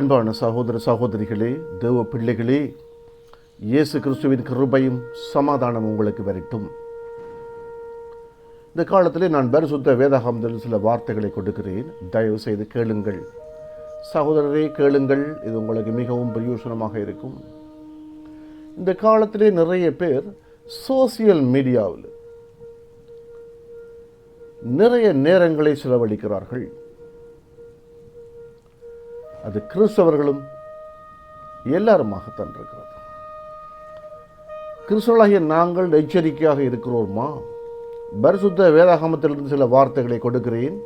அன்பான சகோதர சகோதரிகளே தேவ பிள்ளைகளே இயேசு கிறிஸ்துவின் கிருபையும் சமாதானம் உங்களுக்கு வரட்டும். இந்த காலத்திலே நான் பரிசுத்த வேதாகமத்தில் சில வார்த்தைகளை கொடுக்கிறேன். தயவு செய்து கேளுங்கள். சகோதரரே கேளுங்கள். இது உங்களுக்கு மிகவும் பிரயோசனமாக இருக்கும். இந்த காலத்திலே நிறைய பேர் சோசியல் மீடியாவில் நிறைய நேரங்களை செலவழிக்கிறார்கள். அது கிறிஸ்தவர்களும் எல்லாருமாகத்தான் இருக்கிறது. கிறிஸ்தவர்களாகிய நாங்கள் எச்சரிக்கையாக இருக்கிறோமா? பரிசுத்த வேதாகமத்திலிருந்து சில வார்த்தைகளை கொடுக்கிறேன்.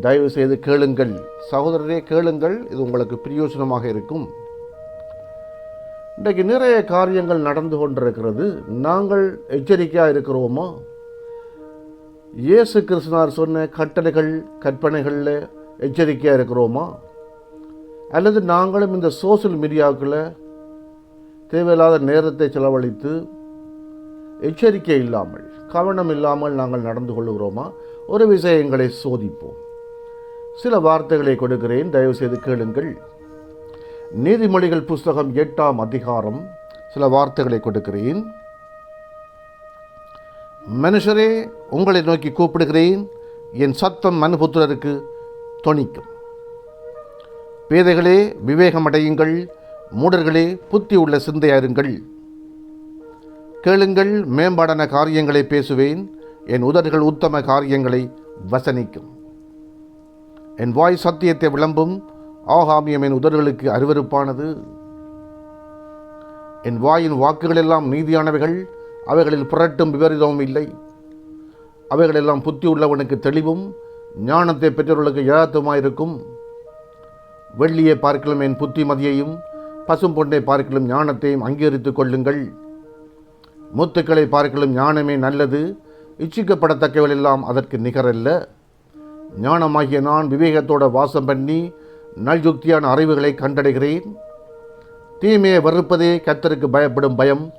தயவு செய்து கேளுங்கள். சகோதரரே கேளுங்கள். இது உங்களுக்கு பிரயோஜனமாக இருக்கும். இன்றைக்கு நிறைய காரியங்கள் நடந்து கொண்டிருக்கிறது. நாங்கள் எச்சரிக்கையாக இருக்கிறோமா? இயேசு கிருஷ்ணார் சொன்ன கட்டளைகள் கற்பனைகளில் எச்சரிக்கையாக இருக்கிறோமா? அல்லது நாங்களும் இந்த சோஷியல் மீடியாவுக்குள்ள தேவையில்லாத நேரத்தை செலவழித்து எச்சரிக்கை இல்லாமல் கவனம் இல்லாமல் நாங்கள் நடந்து கொள்ளுகிறோமா? ஒரு விஷயங்களை சோதிப்போம். சில வார்த்தைகளை கொடுக்கிறேன் தயவு செய்து கேளுங்கள். நீதிமொழிகள் புஸ்தகம் எட்டாம் அதிகாரம். சில வார்த்தைகளை கொடுக்கிறேன். மனுஷரே உங்களை நோக்கி கூப்பிடுகிறேன். என் சத்தம் மனுபுத்திரருக்கு துணிக்கும் பேதைகளே விவேகமடையுங்கள் மூடர்களே புத்தி உள்ள சிந்தையாருங்கள். கேளுங்கள் மேம்பாடான காரியங்களை பேசுவேன். என் உதடுகள் உத்தம காரியங்களை வசனிக்கும். என் வாய் சத்தியத்தை விளம்பும். ஆகாமியம் என் உதடுகளுக்கு அருவருப்பானது. என் வாயின் வாக்குகளெல்லாம் நீதியானவைகள். அவைகளில் புரட்டும் விபரீதமும் இல்லை. அவைகளெல்லாம் புத்தி உள்ளவனுக்கு தெளிவும். ஞானத்தை பெற்றவர்களுக்கு யதார்த்தமாயிருக்கும் வெள்ளியை பார்க்கலும் என் புத்திமதியையும் பசும் பொன்னை பார்க்கலும் ஞானத்தையும் அங்கீகரித்துக் கொள்ளுங்கள். முத்துக்களை பார்க்கலும் ஞானமே நல்லது இச்சிக்கப்படத்தக்கவளெல்லாம் அதற்கு நிகரல்ல. ஞானமாகிய நான் விவேகத்தோட வாசம் பண்ணி நல்யுக்தியான அறிவுகளை கண்டடைகிறேன். தீமையை வெறுப்பதே கத்தருக்கு பயப்படும் பயம்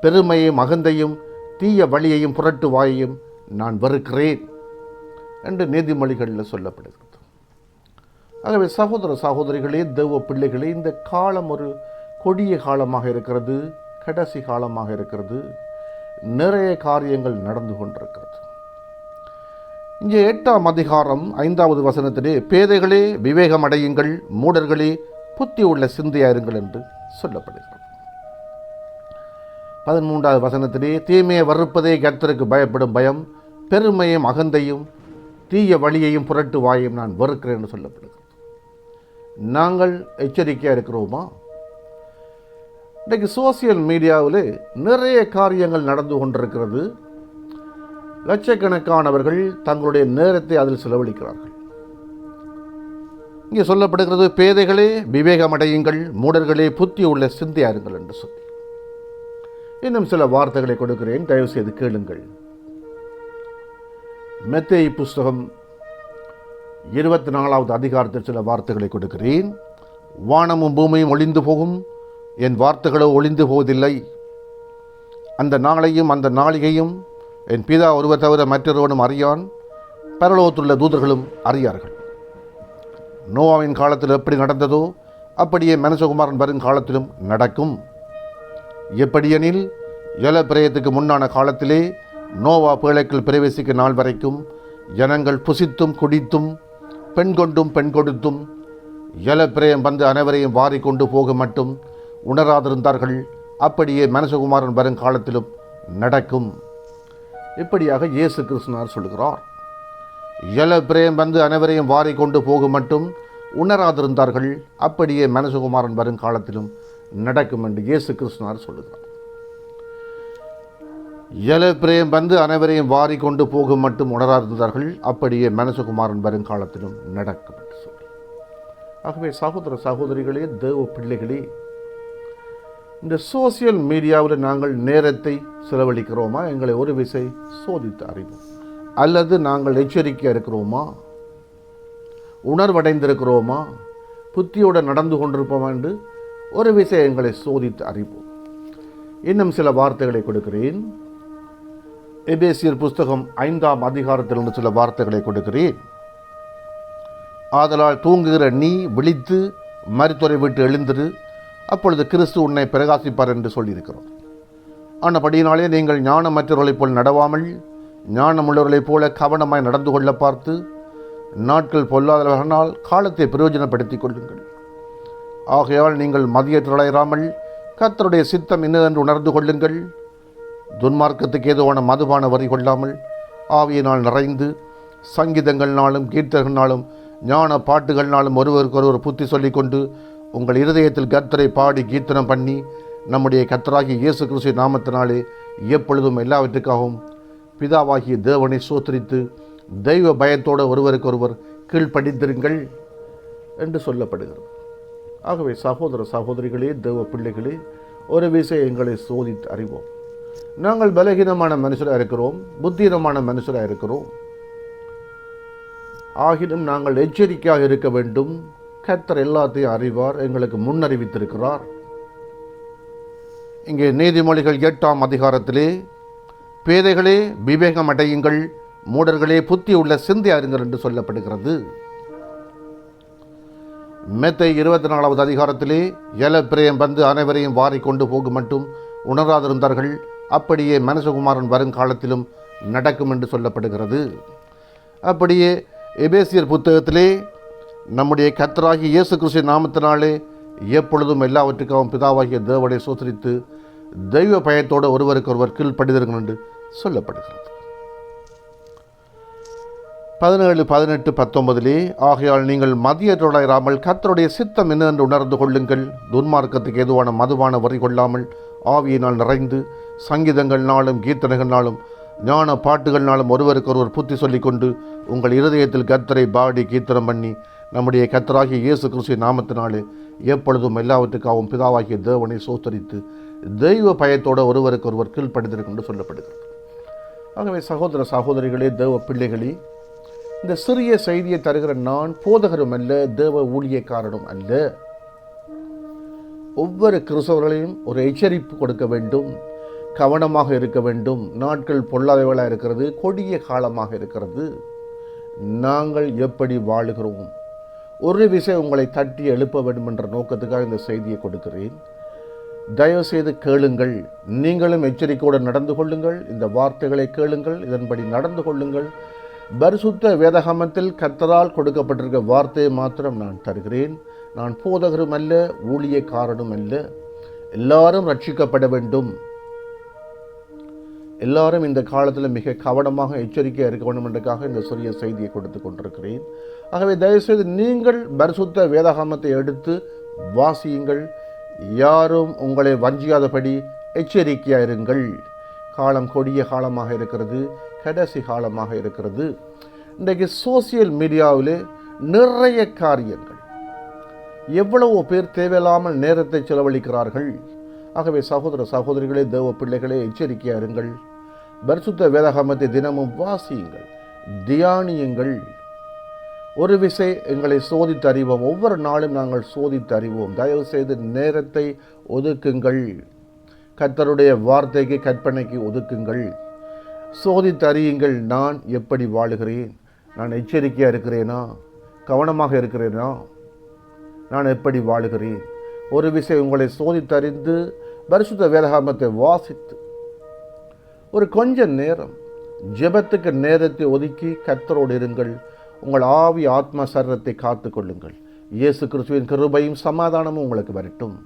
பெருமையும் அகந்தையும் தீய வழியையும் புரட்டு வாயையும் நான் வெறுக்கிறேன் என்று நீதிமொழிகளில் சொல்லப்படுகிறது ஆகவே சகோதர சகோதரிகளே தெய்வ பிள்ளைகளே இந்த காலம் ஒரு கொடிய காலமாக இருக்கிறது கடைசி காலமாக இருக்கிறது. நிறைய காரியங்கள் நடந்து கொண்டிருக்கிறது. இங்கே எட்டாம் அதிகாரம் ஐந்தாவது வசனத்திலே பேதைகளே விவேகம் அடையுங்கள் மூடர்களே புத்தி உள்ள சிந்தையாருங்கள் என்று சொல்லப்படுகிறது. பதிமூன்றாவது வசனத்திலே தீமையை வறுப்பதே கர்த்தருக்கு பயப்படும் பயம் பெருமையும் அகந்தையும் தீய வழியையும் புரட்டு வாயையும் நான் வெறுக்கிறேன் என்று சொல்லப்படுகிறது. நாங்கள் எச்சரிக்கையாக இருக்கிறோமா? இன்றைக்கு சோசியல் மீடியாவில் நிறைய காரியங்கள் நடந்து கொண்டிருக்கிறது. லட்சக்கணக்கானவர்கள் தங்களுடைய நேரத்தை அதில் செலவழிக்கிறார்கள். இங்கே சொல்லப்படுகிறது பேதைகளே விவேகமடையுங்கள் மூடர்களே புத்தி உள்ள சிந்தையாருங்கள் என்று சொல்லி. இன்னும் சில வார்த்தைகளை கொடுக்கிறேன் தயவு செய்து கேளுங்கள். மெத்தேய் புஸ்தகம் இருபத்தி நாலாவது அதிகாரத்தில் சில வார்த்தைகளை கொடுக்கிறேன். வானமும் பூமியும் ஒளிந்து போகும். என் வார்த்தைகளோ ஒளிந்து போவதில்லை. அந்த நாளையும் அந்த நாளிகையும் என் பிதா ஒருவர் தவிர மற்றொருவனும் அறியான். பரலோகத்துள்ள தூதர்களும் அறியார்கள். நோவாவின் காலத்தில் எப்படி நடந்ததோ அப்படியே மனசகுமாரன் வரும் காலத்திலும் நடக்கும். எப்படியெனில் ஜலப்பிரயத்துக்கு முன்னான காலத்திலே நோவா பேழைக்குள் பிரவேசிக்க நாள் வரைக்கும் ஜனங்கள் புசித்தும் குடித்தும் பெண் கொண்டும் பெண் கொடுத்தும் ஜலப்பிரயம் வந்து அனைவரையும் வாரி கொண்டு போக மட்டும் உணராதிருந்தார்கள். அப்படியே மனசகுமாரன் வரும் காலத்திலும் நடக்கும். இப்படியாக இயேசு கிருஷ்ணார் சொல்கிறார் ஜலப்பிரயம் வந்து அனைவரையும் வாரி கொண்டு போக மட்டும் உணராதிருந்தார்கள். அப்படியே மனசகுமாரன் வரும் காலத்திலும் நடக்கும் என்று இயேசு கிருஷ்ணார் சொல்லுகிறார். ஜலப்பிரயம் வந்து அனைவரையும் வாரி கொண்டு போக மட்டும் உணராதிருந்தார்கள் அப்படியே மனசுகுமாரன் வருங்காலத்திலும் நடக்கும் என்று சொல்லி ஆகவே சகோதர சகோதரிகளே தேவ பிள்ளைகளே இந்த சோசியல் மீடியாவில் நாங்கள் நேரத்தை செலவழிக்கிறோமா? எங்களை ஒரு விசை சோதித்து அறிவோம். அல்லது நாங்கள் எச்சரிக்கையாக இருக்கிறோமா? உணர்வடைந்திருக்கிறோமா? புத்தியோடு நடந்து கொண்டிருப்போம் என்று ஒரு விசை எங்களை சோதித்து அறிவோம். இன்னும் சில வார்த்தைகளை கொடுக்கிறேன். எபேசியர் புஸ்தகம் ஐந்தாம் அதிகாரத்திலிருந்து சில வார்த்தைகளை கொடுக்கிறேன். ஆதலால் தூங்குகிற நீ விழித்து மருத்துவரை விட்டு எழுந்திரு. அப்பொழுது கிறிஸ்து உன்னை பிரகாசிப்பார் என்று சொல்லியிருக்கிறோம். ஆனபடியினாலே நீங்கள் ஞானமற்றவர்களைப் போல் நடவாமல் ஞானமுள்ளவர்களைப் போல கவனமாய் நடந்து கொள்ள பார்த்து நாட்கள் பொல்லாதவர்களால் காலத்தை பிரயோஜனப்படுத்திக் கொள்ளுங்கள். ஆகையால் நீங்கள் மதியற்றலாயிராமல் கத்தருடைய சித்தம் இன்னதென்று உணர்ந்து கொள்ளுங்கள். துன்மார்க்கத்துக்கு ஏதுவான மதுபான வரி கொள்ளாமல் ஆவியினால் நிறைந்து சங்கீதங்கள்னாலும் கீர்த்தகனாலும் ஞான பாட்டுகள்னாலும் ஒருவருக்கொருவர் புத்தி சொல்லிக்கொண்டு உங்கள் இருதயத்தில் கர்த்தரை பாடி கீர்த்தனம் பண்ணி நம்முடைய கர்த்தராகி இயேசு கிறிஸ்து நாமத்தினாலே எப்பொழுதும் எல்லாவற்றுக்காகவும் பிதாவாகிய தேவனை சோத்தரித்து தெய்வ பயத்தோடு ஒருவருக்கொருவர் கீழ்ப்படிந்திருங்கள் என்று சொல்லப்படுகிறது. ஆகவே சகோதர சகோதரிகளே தேவ பிள்ளைகளே ஒரு விஷயம் எங்களை சோதித்து அறிவோம். நாங்கள் பலகீனமான மனுஷராக இருக்கிறோம் புத்தீனமான மனுஷராக இருக்கிறோம். ஆகினும் நாங்கள் எச்சரிக்கையாக இருக்க வேண்டும். கர்த்தர் எல்லாத்தையும் அறிவார் எங்களுக்கு முன்னறிவித்திருக்கிறார். இங்கே நீதிமொழிகள் எட்டாம் அதிகாரத்திலே பேதைகளே விவேகம் அடையுங்கள் மூடர்களே புத்தி உள்ள சிந்தை அறிஞர் என்று சொல்லப்படுகிறது. மெத்தை இருபத்தி நாலாவது அதிகாரத்திலே பிரேம் வந்து அனைவரையும் வாரி கொண்டு போகும் மட்டும் உணராதிருந்தார்கள். அப்படியே மனசகுமாரன் வருங்காலத்திலும் நடக்கும் என்று சொல்லப்படுகிறது. அப்படியே எபேசியர் புத்தகத்திலே நம்முடைய கத்தராகி இயேசு கிறிஸ்து நாமத்தினாலே எப்பொழுதும் எல்லாவற்றுக்காகவும் பிதாவாகிய தேவனை சோதரித்து தெய்வ பயத்தோடு ஒருவருக்கொருவர் கீழ்ப்படிதர்கள் என்று சொல்லப்படுகிறது. பதினேழு பதினெட்டு பத்தொன்பதிலே ஆகையால் நீங்கள் மதியற்றோடாயிராமல் கத்தருடைய சித்தம் என்னவென்று உணர்ந்து கொள்ளுங்கள். துன்மார்க்கத்துக்கு ஏதுவான மதுவான வரி கொள்ளாமல் ஆவியினால் நிறைந்து சங்கீதங்கள்னாலும் கீர்த்தனைகள்னாலும் ஞான பாட்டுகள்னாலும் ஒருவருக்கொருவர் புத்தி சொல்லிக்கொண்டு உங்கள் இருதயத்தில் கர்த்தரை பாடி கீர்த்தனம் பண்ணி நம்முடைய கத்தராகிய இயேசு கிறிஸ்து நாமத்தினாலே எப்பொழுதும் எல்லாவற்றுக்காகவும் பிதாவாகிய தேவனை சோத்தரித்து தெய்வ பயத்தோடு ஒருவருக்கொருவர் கீழ்ப்படுத்திருக்கும் என்று சொல்லப்படுகிறது. ஆகவே சகோதர சகோதரிகளே தேவ பிள்ளைகளே இந்த சிறிய செய்தியை தருகிற நான் போதகரும் அல்ல தேவ ஊழியக்காரனும் அல்ல. ஒவ்வொரு கிறிஸ்தவர்களையும் ஒரு எச்சரிப்பு கொடுக்க வேண்டும். கவனமாக இருக்க வேண்டும். நாட்கள் பொல்லாதவளாக இருக்கிறது கொடிய காலமாக இருக்கிறது. நாங்கள் எப்படி வாழுகிறோம்? ஒரு விஷயம் உங்களை தட்டி எழுப்ப வேண்டும் என்ற நோக்கத்துக்காக இந்த செய்தியை கொடுக்கிறேன். தயவுசெய்து கேளுங்கள். நீங்களும் எச்சரிக்கையோடு நடந்து கொள்ளுங்கள். இந்த வார்த்தைகளை கேளுங்கள். இதன்படி நடந்து கொள்ளுங்கள். பரிசுத்த வேதகமத்தில் கத்தரால் கொடுக்கப்பட்டிருக்க வார்த்தையை மாத்திரம் நான் தருகிறேன். நான் போதகரும் அல்ல ஊழியக்காரனும் அல்ல. எல்லாரும் ரட்சிக்கப்பட வேண்டும். எல்லாரும் இந்த காலத்தில் மிக கவனமாக எச்சரிக்கையாக இருக்க வேண்டும் என்றக்காக இந்த சிறிய செய்தியை கொடுத்து கொண்டிருக்கிறேன். ஆகவே தயவுசெய்து நீங்கள் பரிசுத்த வேதகாமத்தை எடுத்து வாசியுங்கள். யாரும் உங்களை வஞ்சியாதபடி எச்சரிக்கையாக இருங்கள். காலம் கொடிய காலமாக இருக்கிறது கடைசி காலமாக இருக்கிறது. இன்றைக்கு சோசியல் மீடியாவில் நிறைய காரியங்கள். எவ்வளவோ பேர் தேவையில்லாமல் நேரத்தை செலவழிக்கிறார்கள். ஆகவே சகோதர சகோதரிகளே தேவ பிள்ளைகளே எச்சரிக்கையாருங்கள் பரிசுத்த வேதாகமத்தை தினமும் வாசியுங்கள் தியானியுங்கள். ஒரு விசை எங்களை சோதித்து அறிவோம் ஒவ்வொரு நாளும் நாங்கள் சோதித்து அறிவோம் தயவு செய்து நேரத்தை ஒதுக்குங்கள். கர்த்தருடைய வார்த்தைக்கு கற்பனைக்கு ஒதுக்குங்கள். சோதித்து அறியுங்கள் நான் எப்படி வாழுகிறேன்? நான் எச்சரிக்கையாக இருக்கிறேனா? கவனமாக இருக்கிறேனா? நான் எப்படி வாழுகிறேன்? ஒரு விஷயம் உங்களை சோதித்தறிந்து பரிசுத்த வேதகாமத்தை வாசித்து ஒரு கொஞ்ச நேரம் ஜெபத்துக்கு நேரத்தை ஒதுக்கி கத்தரோடு இருங்கள். உங்கள் ஆவி ஆத்ம சரீரத்தை காத்து கொள்ளுங்கள் இயேசு கிறிஸ்துவின் கிருபையும் சமாதானமும் உங்களுக்கு வரட்டும்.